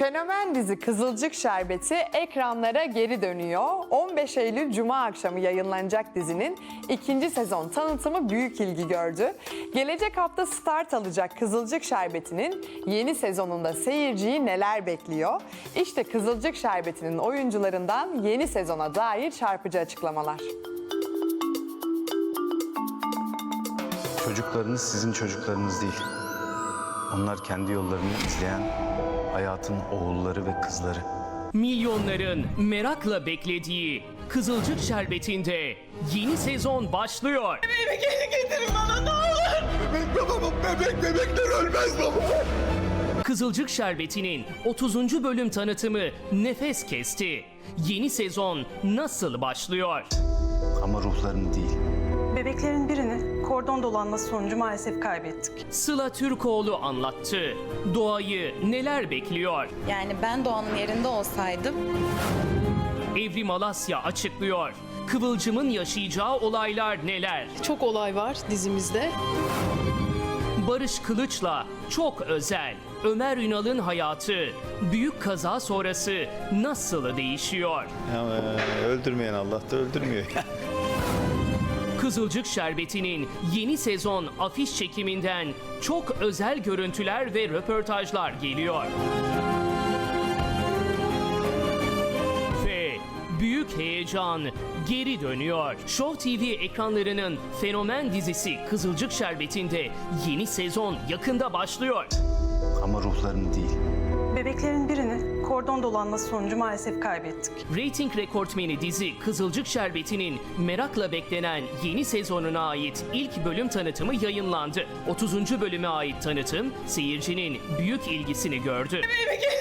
Fenomen dizi Kızılcık Şerbeti ekranlara geri dönüyor. 15 Eylül Cuma akşamı yayınlanacak dizinin ikinci sezon tanıtımı büyük ilgi gördü. Gelecek hafta start alacak Kızılcık Şerbeti'nin yeni sezonunda seyirciyi neler bekliyor? İşte Kızılcık Şerbeti'nin oyuncularından yeni sezona dair çarpıcı açıklamalar. Çocuklarınız sizin çocuklarınız değil. Onlar kendi yollarını izleyen hayatın oğulları ve kızları. Milyonların merakla beklediği Kızılcık Şerbeti'nde yeni sezon başlıyor. Bebek baba, bebek bebekler ölmez baba. Kızılcık Şerbeti'nin 30. bölüm tanıtımı nefes kesti. Yeni sezon nasıl başlıyor? Ama ruhlarını değil. Bebeklerin birini kordon dolanması sonucu maalesef kaybettik. Sıla Türkoğlu anlattı. Doğayı neler bekliyor? Yani ben Doğan'ın yerinde olsaydım Evrim Alasya açıklıyor. Kıvılcım'ın yaşayacağı olaylar neler? Çok olay var dizimizde. Barış Kılıç'la çok özel Ömer Ünal'ın hayatı büyük kaza sonrası nasıl değişiyor? Ama öldürmeyen Allah da öldürmüyor. Kızılcık Şerbeti'nin yeni sezon afiş çekiminden çok özel görüntüler ve röportajlar geliyor. Ve büyük heyecan geri dönüyor. Show TV ekranlarının fenomen dizisi Kızılcık Şerbeti'nde yeni sezon yakında başlıyor. Ama ruhlarını değil. Bebeklerin birini kordon dolanması sonucu maalesef kaybettik. Rating rekortmeni dizi Kızılcık Şerbeti'nin merakla beklenen yeni sezonuna ait ilk bölüm tanıtımı yayınlandı. 30. bölüme ait tanıtım seyircinin büyük ilgisini gördü. baba,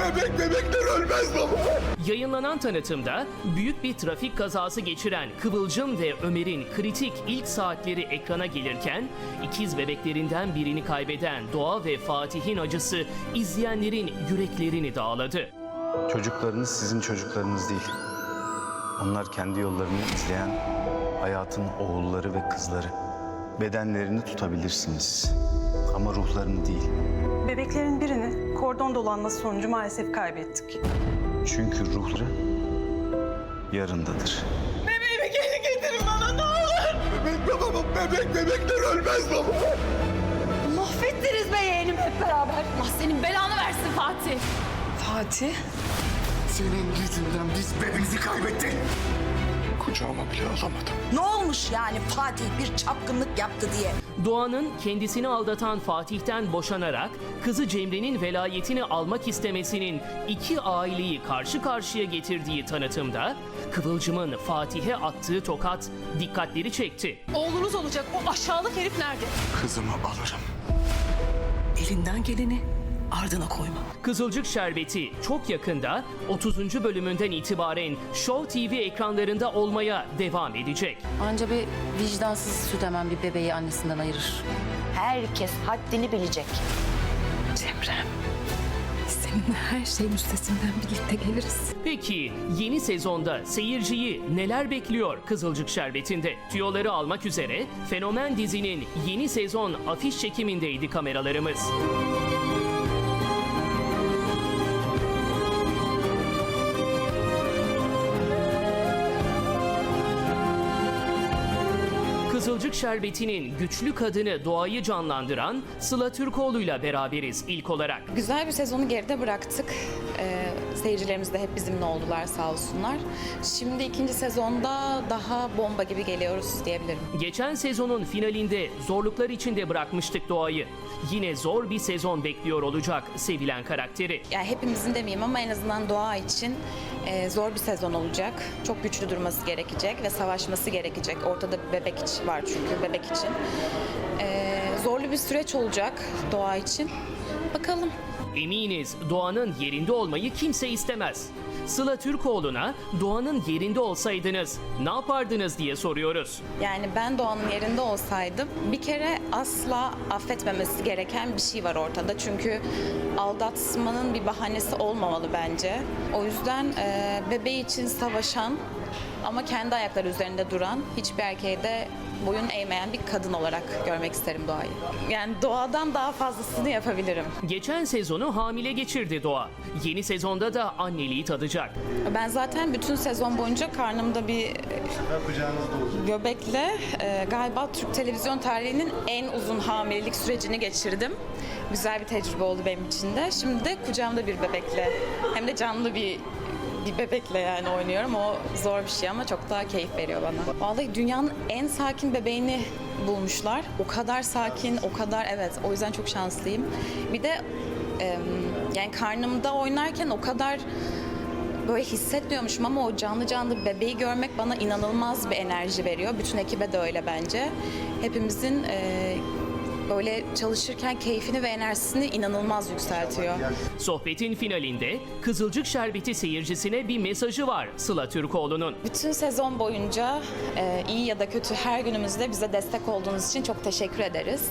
bebek bebekler ölmez baba. Yayınlanan tanıtımda büyük bir trafik kazası geçiren Kıvılcım ve Ömer'in kritik ilk saatleri ekrana gelirken ikiz bebeklerinden birini kaybeden Doğa ve Fatih'in acısı izleyenlerin yüreklerini dağladı. Çocuklarınız sizin çocuklarınız değil. Onlar kendi yollarını izleyen hayatın oğulları ve kızları. Bedenlerini tutabilirsiniz. Ama ruhlarını değil. Bebeklerin birini kordon dolanması sonucu maalesef kaybettik. Çünkü ruhları yarındadır. Bebek baba, bebek bebekler ölmez baba. Mahvettiniz be yeğenim hep beraber. Allah senin belanı versin Fatih. Fatih. Senin yüzünden biz bebeğimizi kaybettik. Kucağıma bile alamadım. Ne olmuş yani Fatih bir çapkınlık yaptı diye? Doğan'ın kendisini aldatan Fatih'ten boşanarak kızı Cemre'nin velayetini almak istemesinin iki aileyi karşı karşıya getirdiği tanıtımda Kıvılcım'ın Fatih'e attığı tokat dikkatleri çekti. Oğlunuz olacak o aşağılık herif nerede? Kızımı alırım. Elinden geleni ardına koyma. Kızılcık Şerbeti çok yakında 30. bölümünden itibaren Show TV ekranlarında olmaya devam edecek. anca bir vicdansız süt hemen bir bebeği annesinden ayırır. Herkes haddini bilecek. Cemrem. Seninle her şeyin üstesinden birlikte geliriz. Peki yeni sezonda seyirciyi neler bekliyor Kızılcık Şerbeti'nde? Tüyoları almak üzere Fenomen dizinin yeni sezon afiş çekimindeydi kameralarımız. Kızılcık Şerbeti'nin güçlü kadını doğayı canlandıran Sıla Türkoğlu'yla beraberiz ilk olarak. Güzel bir sezonu geride bıraktık. Seyircilerimiz de hep bizimle oldular sağ olsunlar. Şimdi ikinci sezonda daha bomba gibi geliyoruz diyebilirim. Geçen sezonun finalinde zorluklar içinde bırakmıştık doğayı. Yine zor bir sezon bekliyor olacak sevilen karakteri. Yani hepimizin demeyeyim ama en azından doğa için e, zor bir sezon olacak. Çok güçlü durması gerekecek ve savaşması gerekecek. Ortada bir bebek için var çünkü bebek için. E, zorlu bir süreç olacak doğa için. Bakalım. Eminiz Doğan'ın yerinde olmayı kimse istemez. Sıla Türkoğlu'na Doğan'ın yerinde olsaydınız ne yapardınız diye soruyoruz. Yani ben Doğan'ın yerinde olsaydım bir kere asla affetmemesi gereken bir şey var ortada. Çünkü aldatmanın bir bahanesi olmamalı bence. O yüzden e, bebeği için savaşan ama kendi ayakları üzerinde duran, hiçbir erkeğe de boyun eğmeyen bir kadın olarak görmek isterim Doğa'yı. Yani Doğa'dan daha fazlasını yapabilirim. Geçen sezonu hamile geçirdi Doğa. Yeni sezonda da anneliği tadacak. Ben zaten bütün sezon boyunca karnımda bir göbekle e, galiba Türk televizyon tarihinin en uzun hamilelik sürecini geçirdim. Güzel bir tecrübe oldu benim için de. Şimdi de kucağımda bir bebekle hem de canlı bir bir bebekle yani oynuyorum. O zor bir şey ama çok daha keyif veriyor bana. Vallahi dünyanın en sakin bebeğini bulmuşlar. O kadar sakin, o kadar evet. O yüzden çok şanslıyım. Bir de yani karnımda oynarken o kadar böyle hissetmiyormuşum ama o canlı canlı bebeği görmek bana inanılmaz bir enerji veriyor. Bütün ekibe de öyle bence. Hepimizin e, böyle çalışırken keyfini ve enerjisini inanılmaz yükseltiyor. Sohbetin finalinde Kızılcık Şerbeti seyircisine bir mesajı var Sıla Türkoğlu'nun. Bütün sezon boyunca e, iyi ya da kötü her günümüzde bize destek olduğunuz için çok teşekkür ederiz.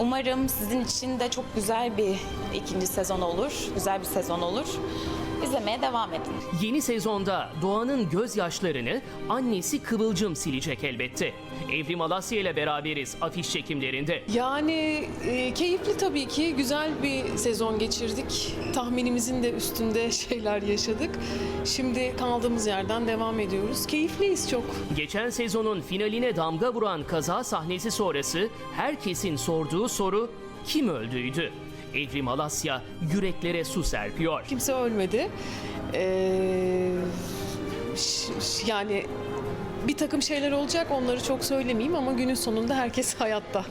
Umarım sizin için de çok güzel bir ikinci sezon olur, güzel bir sezon olur. İzlemeye devam edin. Yeni sezonda Doğan'ın gözyaşlarını annesi Kıvılcım silecek elbette. Evrim Alasya ile beraberiz afiş çekimlerinde. Yani e, keyifli tabii ki. Güzel bir sezon geçirdik. Tahminimizin de üstünde şeyler yaşadık. Şimdi kaldığımız yerden devam ediyoruz. Keyifliyiz çok. Geçen sezonun finaline damga vuran kaza sahnesi sonrası herkesin sorduğu soru kim öldüydü? Evrim Alasya yüreklere su serpiyor. Kimse ölmedi. Ee, yani bir takım şeyler olacak onları çok söylemeyeyim ama günün sonunda herkes hayatta.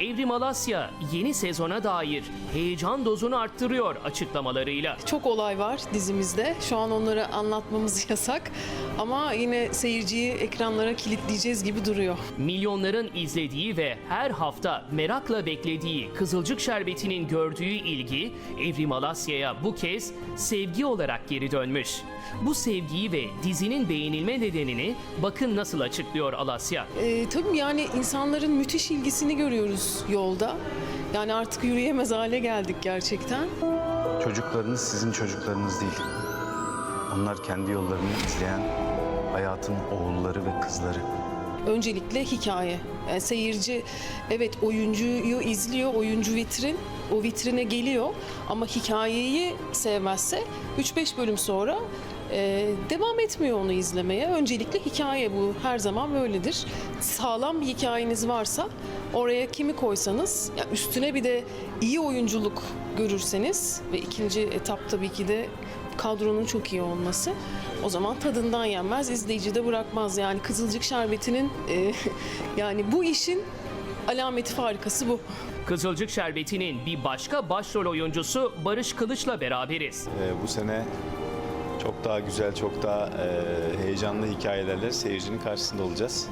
Evrim Alasya yeni sezona dair heyecan dozunu arttırıyor açıklamalarıyla. Çok olay var dizimizde. Şu an onları anlatmamız yasak. Ama yine seyirciyi ekranlara kilitleyeceğiz gibi duruyor. Milyonların izlediği ve her hafta merakla beklediği Kızılcık Şerbeti'nin gördüğü ilgi Evrim Alasya'ya bu kez sevgi olarak geri dönmüş. Bu sevgiyi ve dizinin beğenilme nedenini bakın nasıl açıklıyor Alasya. Ee, tabii yani insanların müthiş ilgisini görüyoruz yolda. Yani artık yürüyemez hale geldik gerçekten. Çocuklarınız sizin çocuklarınız değil. Onlar kendi yollarını izleyen hayatın oğulları ve kızları. Öncelikle hikaye. Yani seyirci evet oyuncuyu izliyor, oyuncu vitrin. O vitrine geliyor ama hikayeyi sevmezse 3-5 bölüm sonra e, devam etmiyor onu izlemeye. Öncelikle hikaye bu her zaman böyledir. Sağlam bir hikayeniz varsa oraya kimi koysanız ya üstüne bir de iyi oyunculuk görürseniz ve ikinci etap tabii ki de kadronun çok iyi olması o zaman tadından yenmez, izleyici de bırakmaz. Yani Kızılcık Şerbeti'nin e, yani bu işin alameti farikası bu. Kızılcık Şerbeti'nin bir başka başrol oyuncusu Barış Kılıç'la beraberiz. Ee, bu sene çok daha güzel, çok daha e, heyecanlı hikayelerle seyircinin karşısında olacağız.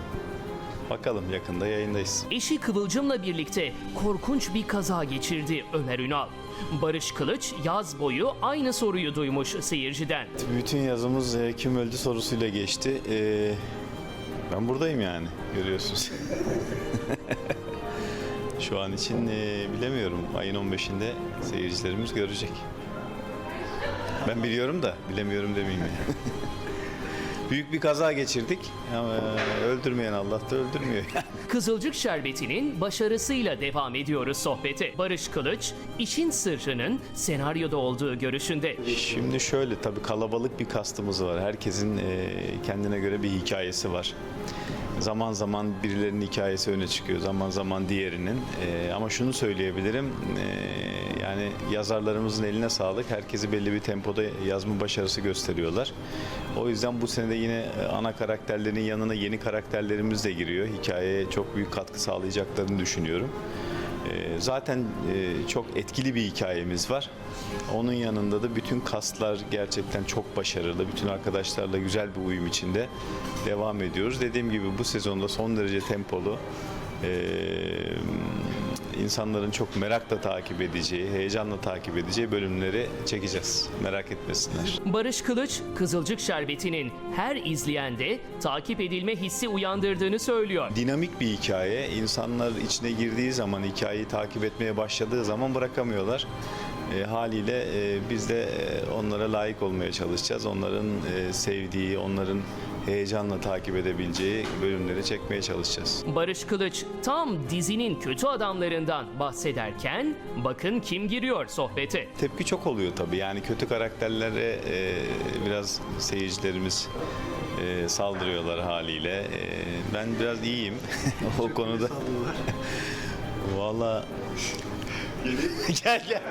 Bakalım yakında yayındayız. Eşi Kıvılcım'la birlikte korkunç bir kaza geçirdi Ömer Ünal. Barış Kılıç yaz boyu aynı soruyu duymuş seyirciden. Bütün yazımız e, kim öldü sorusuyla geçti. Ee, ben buradayım yani görüyorsunuz. Şu an için e, bilemiyorum. Ayın 15'inde seyircilerimiz görecek. Ben biliyorum da bilemiyorum demeyeyim. yani. Büyük bir kaza geçirdik. Ama e, öldürmeyen Allah da öldürmüyor. Kızılcık Şerbeti'nin başarısıyla devam ediyoruz sohbete. Barış Kılıç, işin sırrının senaryoda olduğu görüşünde. Şimdi şöyle tabii kalabalık bir kastımız var. Herkesin e, kendine göre bir hikayesi var. Zaman zaman birilerinin hikayesi öne çıkıyor, zaman zaman diğerinin. E, ama şunu söyleyebilirim, e, yani yazarlarımızın eline sağlık. Herkesi belli bir tempoda yazma başarısı gösteriyorlar. O yüzden bu sene de yine e, ana karakterlerin yanına yeni karakterlerimiz de giriyor. Hikayeye çok büyük katkı sağlayacaklarını düşünüyorum. Ee, Zaten e, çok etkili bir hikayemiz var. Onun yanında da bütün kaslar gerçekten çok başarılı. Bütün arkadaşlarla güzel bir uyum içinde devam ediyoruz. Dediğim gibi bu sezonda son derece tempolu. İnsanların çok merakla takip edeceği, heyecanla takip edeceği bölümleri çekeceğiz. Merak etmesinler. Barış Kılıç, Kızılcık Şerbeti'nin her izleyende takip edilme hissi uyandırdığını söylüyor. dinamik bir hikaye. İnsanlar içine girdiği zaman, hikayeyi takip etmeye başladığı zaman bırakamıyorlar. E, haliyle e, biz de e, onlara layık olmaya çalışacağız. Onların e, sevdiği, onların heyecanla takip edebileceği bölümleri çekmeye çalışacağız. Barış Kılıç tam dizinin kötü adamlarından bahsederken bakın kim giriyor sohbete. Tepki çok oluyor tabii. Yani kötü karakterlere e, biraz seyircilerimiz e, saldırıyorlar haliyle. E, ben biraz iyiyim o konuda. Valla gel gel.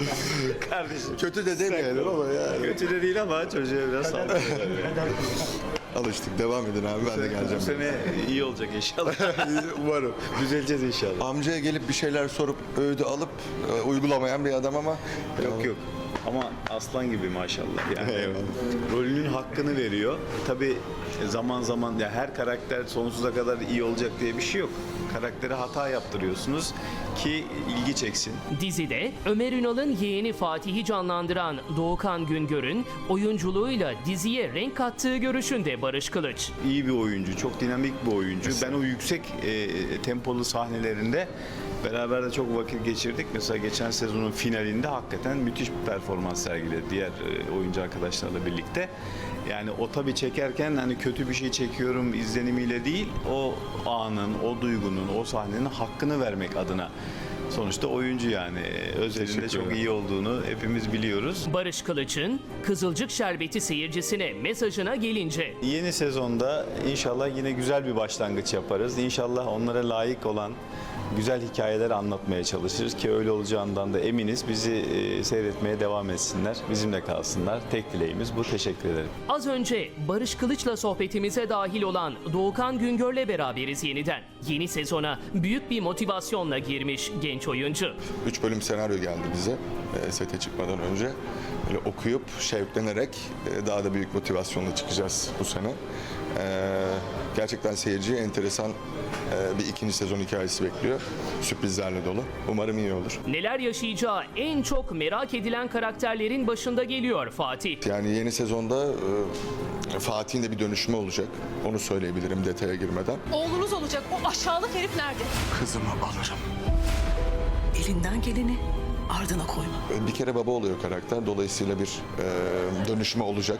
Kardeşim. Kötü de demeyelim ama yani. Kötü de değil ama çocuğa biraz saldırıyorlar. Alıştık. Devam edin abi. Ben de Bu geleceğim. sene iyi olacak inşallah. Umarım. Düzeleceğiz inşallah. Amcaya gelip bir şeyler sorup öğüdü alıp e, uygulamayan bir adam ama Yok yok. Ama aslan gibi maşallah. Yani Eyvallah. rolünün hakkını veriyor. Tabii zaman zaman ya her karakter sonsuza kadar iyi olacak diye bir şey yok. Karaktere hata yaptırıyorsunuz ki ilgi çeksin. Dizide Ömer Ünal'ın yeğeni Fatih'i canlandıran Doğukan Güngör'ün oyunculuğuyla diziye renk kattığı görüşünde Barış Kılıç. İyi bir oyuncu, çok dinamik bir oyuncu. Ben o yüksek e, tempolu sahnelerinde beraber de çok vakit geçirdik. Mesela geçen sezonun finalinde hakikaten müthiş bir performans sergiledi diğer e, oyuncu arkadaşlarla birlikte. Yani o tabii çekerken hani kötü bir şey çekiyorum izlenimiyle değil, o anın, o duygunun, o sahnenin hakkını vermek adına. Sonuçta oyuncu yani özelinde çok iyi olduğunu hepimiz biliyoruz. Barış Kılıç'ın Kızılcık Şerbeti seyircisine mesajına gelince Yeni sezonda inşallah yine güzel bir başlangıç yaparız. İnşallah onlara layık olan güzel hikayeler anlatmaya çalışırız ki öyle olacağından da eminiz. Bizi e, seyretmeye devam etsinler. Bizimle kalsınlar. Tek dileğimiz bu. Teşekkür ederim. az önce Barış Kılıç'la sohbetimize dahil olan Doğukan Güngör'le beraberiz yeniden. Yeni sezona büyük bir motivasyonla girmiş genç oyuncu. Üç bölüm senaryo geldi bize e, sete çıkmadan önce. Böyle okuyup şevklenerek e, daha da büyük motivasyonla çıkacağız bu sene. E, gerçekten seyirciye enteresan e, bir ikinci sezon hikayesi bekliyor. Sürprizlerle dolu. Umarım iyi olur. Neler yaşayacağı en çok merak edilen karakterlerin başında geliyor Fatih. Yani yeni sezonda e, Fatih'in de bir dönüşümü olacak. Onu söyleyebilirim detaya girmeden. Oğlunuz olacak. O aşağılık herif nerede? Kızımı alırım. Elinden geleni ardına koyma. Bir kere baba oluyor karakter. Dolayısıyla bir e, dönüşümü olacak.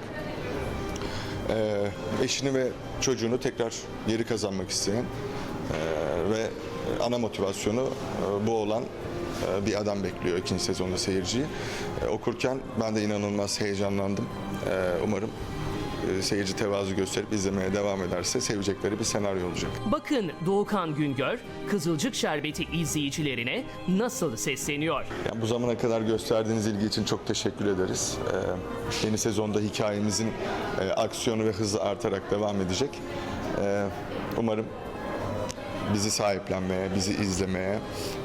E, eşini ve çocuğunu tekrar geri kazanmak isteyen e, ve ana motivasyonu e, bu olan e, bir adam bekliyor ikinci sezonda seyirciyi. E, okurken ben de inanılmaz heyecanlandım. E, umarım seyirci tevazu gösterip izlemeye devam ederse sevecekleri bir senaryo olacak. Bakın Doğukan Güngör Kızılcık Şerbeti izleyicilerine nasıl sesleniyor. Yani bu zamana kadar gösterdiğiniz ilgi için çok teşekkür ederiz. Ee, yeni sezonda hikayemizin e, aksiyonu ve hızı artarak devam edecek. Ee, umarım bizi sahiplenmeye, bizi izlemeye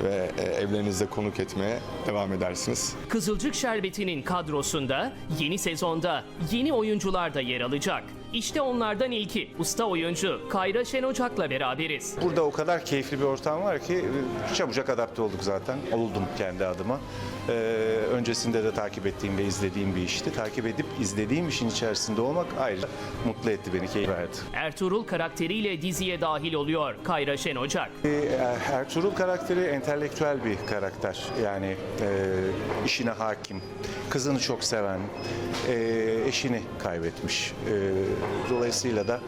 ve e, evlerinizde konuk etmeye devam edersiniz. Kızılcık Şerbeti'nin kadrosunda yeni sezonda yeni oyuncular da yer alacak. İşte onlardan ilki usta oyuncu Kayra Şenocak'la beraberiz. Burada o kadar keyifli bir ortam var ki e, çabucak adapte olduk zaten. Oldum kendi adıma. Ee, öncesinde de takip ettiğim ve izlediğim bir işti. Takip edip izlediğim işin içerisinde olmak ayrıca mutlu etti beni, keyif verdi. Ertuğrul karakteriyle diziye dahil oluyor Kayra Şenocak. Ee, Ertuğrul karakteri entelektüel bir karakter. Yani e, işine hakim, kızını çok seven, e, eşini kaybetmiş. E, dolayısıyla da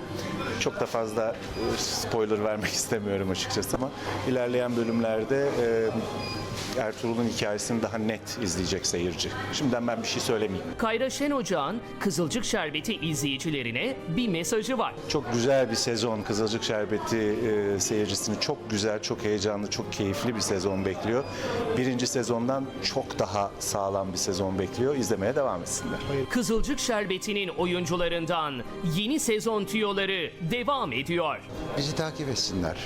çok da fazla e, spoiler vermek istemiyorum açıkçası ama ilerleyen bölümlerde e, Ertuğrul'un hikayesini daha net izleyecek seyirci. Şimdiden ben bir şey söylemeyeyim. Kayra Şenocak'ın Kızılcık Şerbeti izleyicilerine bir mesajı var. Çok güzel bir sezon. Kızılcık Şerbeti e, seyircisini çok güzel, çok heyecanlı, çok keyifli bir sezon bekliyor. Birinci sezondan çok daha sağlam bir sezon bekliyor. İzlemeye devam etsinler. Kızılcık Şerbeti'nin oyuncularından yeni sezon tüyoları devam ediyor. Bizi takip etsinler.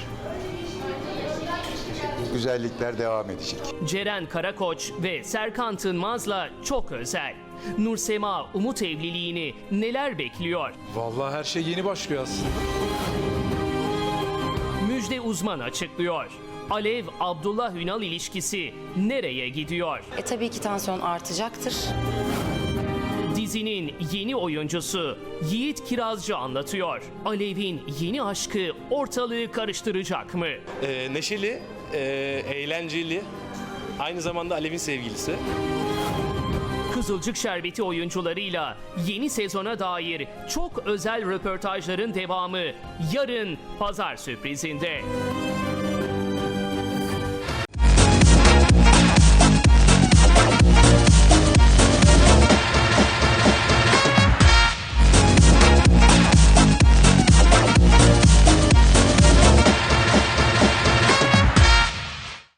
Güzellikler devam edecek. Ceren Karakoç ve Serkan Tınmaz'la çok özel. Nursema Umut evliliğini neler bekliyor? Vallahi her şey yeni başlıyor aslında. Müjde uzman açıklıyor. Alev Abdullah Ünal ilişkisi nereye gidiyor? E tabii ki tansiyon artacaktır. Dizinin yeni oyuncusu Yiğit Kirazcı anlatıyor. Alev'in yeni aşkı ortalığı karıştıracak mı? Ee, neşeli, e, eğlenceli, aynı zamanda Alev'in sevgilisi. Kızılcık Şerbeti oyuncularıyla yeni sezona dair çok özel röportajların devamı yarın pazar sürprizinde.